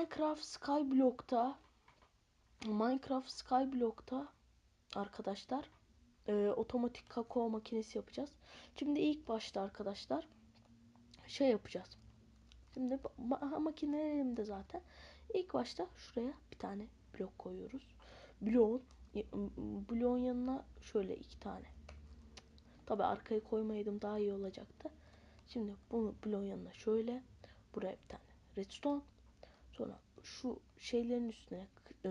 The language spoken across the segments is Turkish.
Minecraft Skyblock'ta Minecraft Skyblock'ta arkadaşlar e, otomatik kakao makinesi yapacağız. Şimdi ilk başta arkadaşlar şey yapacağız. Şimdi ma makine zaten. İlk başta şuraya bir tane blok koyuyoruz. Bloğun bloğun yanına şöyle iki tane. Tabi arkaya koymayaydım daha iyi olacaktı. Şimdi bunu bloğun yanına şöyle buraya bir tane redstone sonra şu şeylerin üstüne e,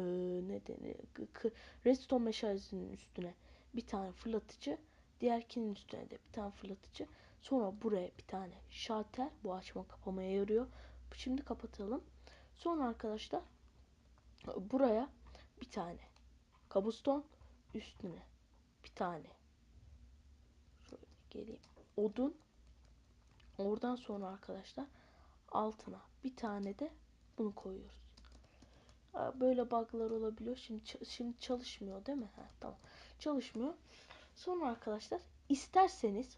ne denir redstone meşalesinin üstüne bir tane fırlatıcı diğerkinin üstüne de bir tane fırlatıcı. Sonra buraya bir tane şalter bu açma kapamaya yarıyor. Şimdi kapatalım. Sonra arkadaşlar buraya bir tane kabuston üstüne bir tane şöyle geleyim odun. Oradan sonra arkadaşlar altına bir tane de bunu koyuyoruz. Böyle bug'lar olabiliyor. Şimdi şimdi çalışmıyor değil mi? Ha, tamam. Çalışmıyor. Sonra arkadaşlar isterseniz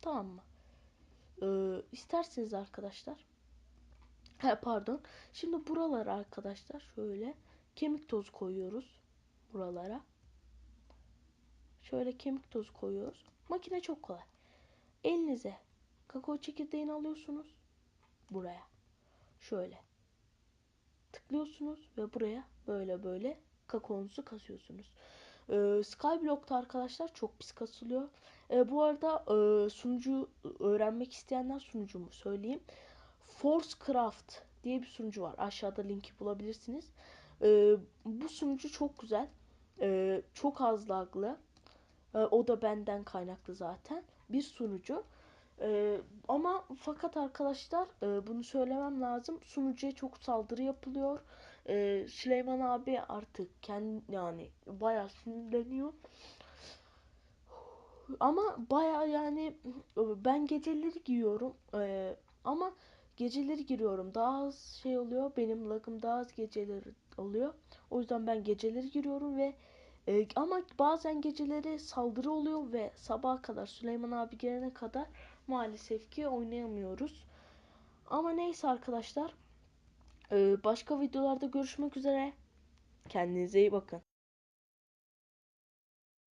tamam mı? Ee, isterseniz arkadaşlar ha, pardon. Şimdi buralara arkadaşlar şöyle kemik tozu koyuyoruz buralara. Şöyle kemik tozu koyuyoruz. Makine çok kolay. Elinize kakao çekirdeğini alıyorsunuz buraya. Şöyle tıklıyorsunuz ve buraya böyle böyle kakaonuzu kasıyorsunuz. Ee, Skyblock'ta arkadaşlar çok pis kasılıyor. Ee, bu arada e, sunucu öğrenmek isteyenler sunucumu söyleyeyim. Forcecraft diye bir sunucu var. Aşağıda linki bulabilirsiniz. Ee, bu sunucu çok güzel. Ee, çok az laglı. Ee, o da benden kaynaklı zaten. Bir sunucu. Ee, ama fakat arkadaşlar e, bunu söylemem lazım. Sunucuya çok saldırı yapılıyor. Ee, Süleyman abi artık kendi yani bayağı sinirleniyor. Ama baya yani ben geceleri giyiyorum. Ee, ama geceleri giriyorum. Daha az şey oluyor. Benim lagım daha az geceleri oluyor. O yüzden ben geceleri giriyorum ve e, ama bazen geceleri saldırı oluyor ve sabaha kadar Süleyman abi gelene kadar maalesef ki oynayamıyoruz. Ama neyse arkadaşlar. Başka videolarda görüşmek üzere. Kendinize iyi bakın.